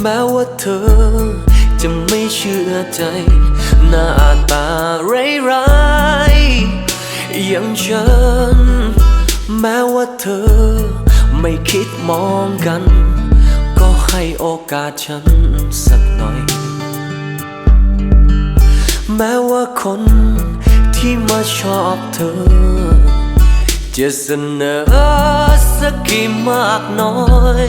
แม้ว่าเธอจะไม่เชื่อใจ หน้าตาร้ายๆอย่างฉัน แม้ว่าเธอไม่คิดมองกัน ก็ให้โอกาสฉันสักหน่อย แม้ว่าคนที่มาชอบเธอ จะเสนอสักกี่มากน้อย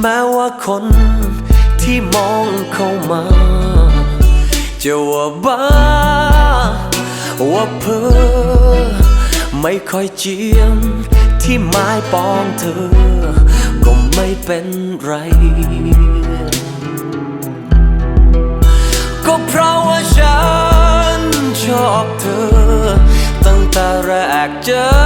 แม้ว่าคนที่มองเข้ามา จะว่าบ้า ว่าเพ้อไม่ค่อยเจียม ที่ไม้ปองเธอ ก็ไม่เป็นไร ก็เพราะว่าฉันชอบเธอ ตั้งแต่แรกเจอ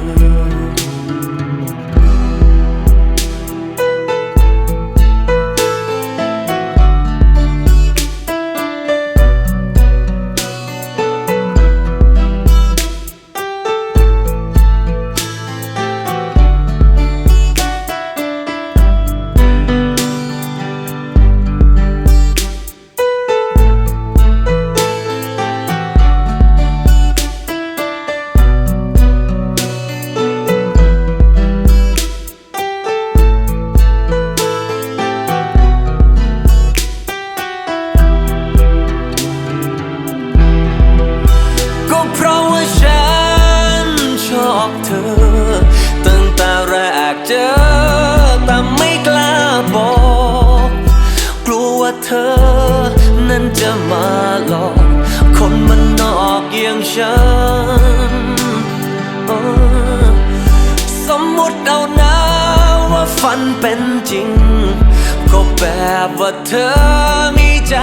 ตั้งแต่แรกเจอแต่ไม่กล้าบอก กลัวว่าเธอ นั้นจะมาหลอก คนมันนอกเยี่ยงฉันสมมุติเอานะว่าฝันเป็นจริง ก็แบบว่าเธอมีใจ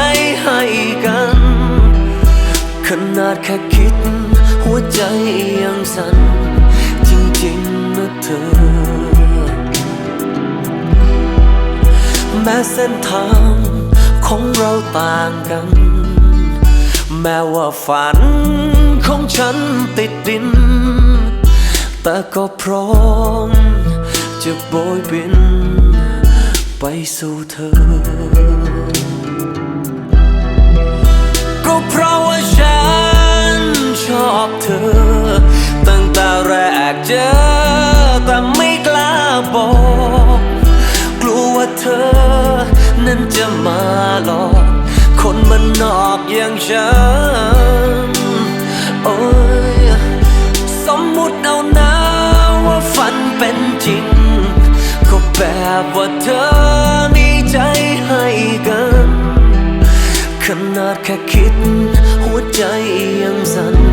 ให้กัน ขนาดแค่คิด หัวใจยังสั่น จริงๆนะเธอ แม้เส้นทางของเราต่างกัน แม้ว่าฝันของฉันติดดิน แต่ก็พร้อมจะโบยบิน ไปสู่เธอ ฉันโอ้ยสมมุติเอานะว่าฝันเป็นจริง ก็แบบว่าเธอมีใจให้กัน ขนาดแค่คิด หัวใจยังสั่น